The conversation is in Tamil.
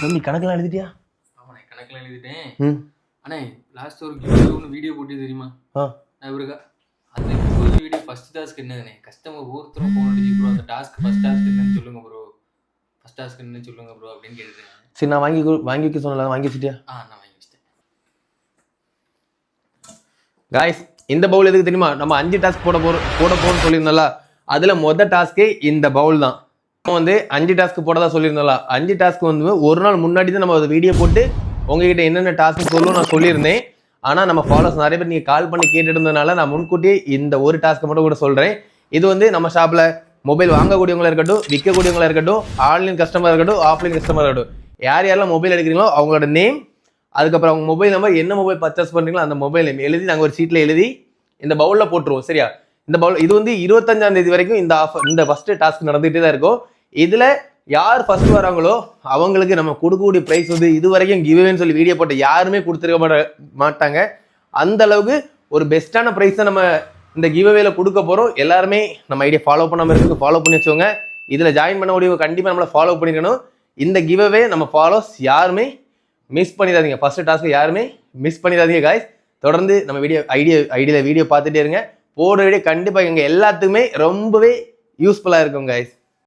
தம்பி கணக்கெல்லாம் எழுதிட்டியா? ஆமாண்ணே கணக்கில் எழுதிட்டேன். ம். அண்ணே லாஸ்ட் ஒரு கிஃப்ட் ஒன்று வீடியோ போட்டு தெரியுமா? ஆ. நான் இவருக்கு அந்த கிஃப்ட் வீடியோ ஃபர்ஸ்ட் டாஸ்க் என்னதுண்ணே? கஸ்டமர் ஒவ்வொருத்தரும் ஃபோன் அடிச்சு ப்ரோ அந்த டாஸ்க் ஃபர்ஸ்ட் டாஸ்க் என்னன்னு சொல்லுங்க ப்ரோ ஃபர்ஸ்ட் டாஸ்க் என்னன்னு சொல்லுங்க ப்ரோ அப்படின்னு கேட்டுருக்கேன். சரி நான் வாங்கி வாங்கி வைக்க சொன்னல வாங்கி வச்சிட்டியா? ஆ நான் வாங்கி வச்சிட்டேன். காய்ஸ் இந்த பவுல் எதுக்கு தெரியுமா? நம்ம அஞ்சு டாஸ்க் போட போறோம் போட போறோம்னு சொல்லியிருந்தோம்ல அதுல மொத டாஸ்க்கே இந்த பவுல் தான். வந்து அஞ்சு டாஸ்க் போடதா சொல்லியிருந்தோம்ல அஞ்சு டாஸ்க் வந்து ஒரு நாள் முன்னாடி தான் நம்ம அதை வீடியோ போட்டு உங்ககிட்ட என்னென்ன டாஸ்க் சொல்லும் நான் சொல்லியிருந்தேன். ஆனால் நம்ம ஃபாலோஸ் நிறைய பேர் நீங்கள் கால் பண்ணி கேட்டுட்டு இருந்ததுனால நான் முன்கூட்டியே இந்த ஒரு டாஸ்க் மட்டும் கூட சொல்கிறேன் இது வந்து நம்ம ஷாப்பில் மொபைல் வாங்கக்கூடியவங்களா இருக்கட்டும் விற்கக்கூடியவங்களா இருக்கட்டும் ஆன்லைன் கஸ்டமர் இருக்கட்டும் ஆஃப்லைன் கஸ்டமர் இருக்கட்டும். யார் யாரெல்லாம் மொபைல் எடுக்கிறீங்களோ அவங்களோட நேம் அதுக்கப்புறம் அவங்க மொபைல் நம்பர் என்ன மொபைல் பர்ச்சேஸ் பண்ணுறீங்களோ அந்த மொபைல் நேம் எழுதி நாங்கள் ஒரு சீட்டில் எழுதி இந்த பவுலில் போட்டுருவோம் சரியா? இந்த பவுல் இது வந்து இருபத்தஞ்சாம் தேதி வரைக்கும் இந்த ஆஃபர் இந்த ஃபஸ்ட்டு டாஸ்க் நடந்துகிட்டே தான் இருக்கும். இதில் யார் ஃபர்ஸ்ட் வராங்களோ அவங்களுக்கு நம்ம கொடுக்கக்கூடிய ப்ரைஸ் வந்து இது வரைக்கும் கிவ்வேன்னு சொல்லி வீடியோ போட்டு யாருமே கொடுத்துருக்க மாட்ட மாட்டாங்க. அந்த அளவுக்கு ஒரு பெஸ்ட்டான ப்ரைஸ் தான் நம்ம இந்த கிவ்வேல கொடுக்க போகிறோம் எல்லாருமே நம்ம ஐடியா ஃபாலோ பண்ணாமல் இருக்கு ஃபாலோ பண்ணி வச்சுக்கோங்க. இதில் ஜாயின் பண்ண முடியும் கண்டிப்பாக நம்மளை ஃபாலோ பண்ணிக்கணும். இந்த கிவ்வே நம்ம ஃபாலோஸ் யாருமே மிஸ் பண்ணிடாதீங்க. ஃபஸ்ட்டு டாஸ்க்கு யாருமே மிஸ் பண்ணிடாதீங்க காய்ஸ் தொடர்ந்து நம்ம வீடியோ ஐடியா ஐடியில் வீடியோ பார்த்துட்டே இருங்க. போடுற வீடியோ கண்டிப்பாக எங்கள் எல்லாத்துக்குமே ரொம்பவே யூஸ்ஃபுல்லாக இருக்கும் காய்ஸ்